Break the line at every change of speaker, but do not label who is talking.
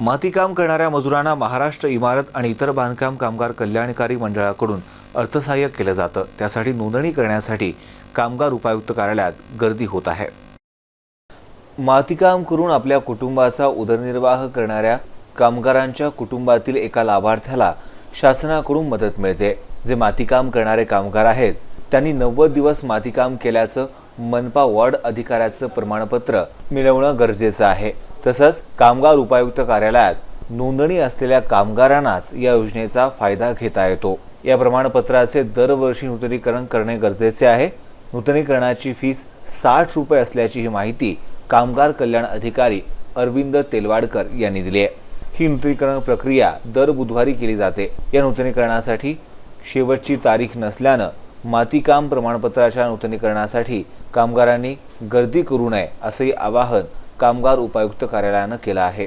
मातीकाम करणाऱ्या मजुरांना महाराष्ट्र इमारत आणि इतर बांधकाम कामगार कल्याणकारी मंडळाकडून अर्थसहाय्य केलं जातं. त्यासाठी नोंदणी करण्यासाठी कामगार उपायुक्त कार्यालयात गर्दी होत आहे. मातीकाम करून आपल्या कुटुंबाचा उदरनिर्वाह करणाऱ्या कामगारांच्या कुटुंबातील एका लाभार्थ्याला शासनाकडून मदत मिळते. जे मातीकाम करणारे कामगार आहेत त्यांनी नव्वद दिवस मातीकाम केल्याचं मनपा वॉर्ड अधिकाऱ्याचं प्रमाणपत्र मिळवणं गरजेचं आहे. तसंच कामगार उपायुक्त कार्यालयात नोंदणी असलेल्या कामगारांनाच या योजनेचा फायदा घेता येतो. या प्रमाणपत्राचे दरवर्षी नूतनीकरण करणे गरजेचे आहे. नूतनीकरणाची फीस साठ रुपये असल्याची ही माहिती कामगार कल्याण अधिकारी अरविंद तेलवाडकर यांनी दिली आहे. ही नूतनीकरण प्रक्रिया दर बुधवारी केली जाते. या नूतनीकरणासाठी शेवटची तारीख नसल्यानं मातीकाम प्रमाणपत्राच्या नूतनीकरणासाठी कामगारांनी गर्दी करू नये असंही आवाहन कामगार उपायुक्त कार्यालयानं केलं आहे.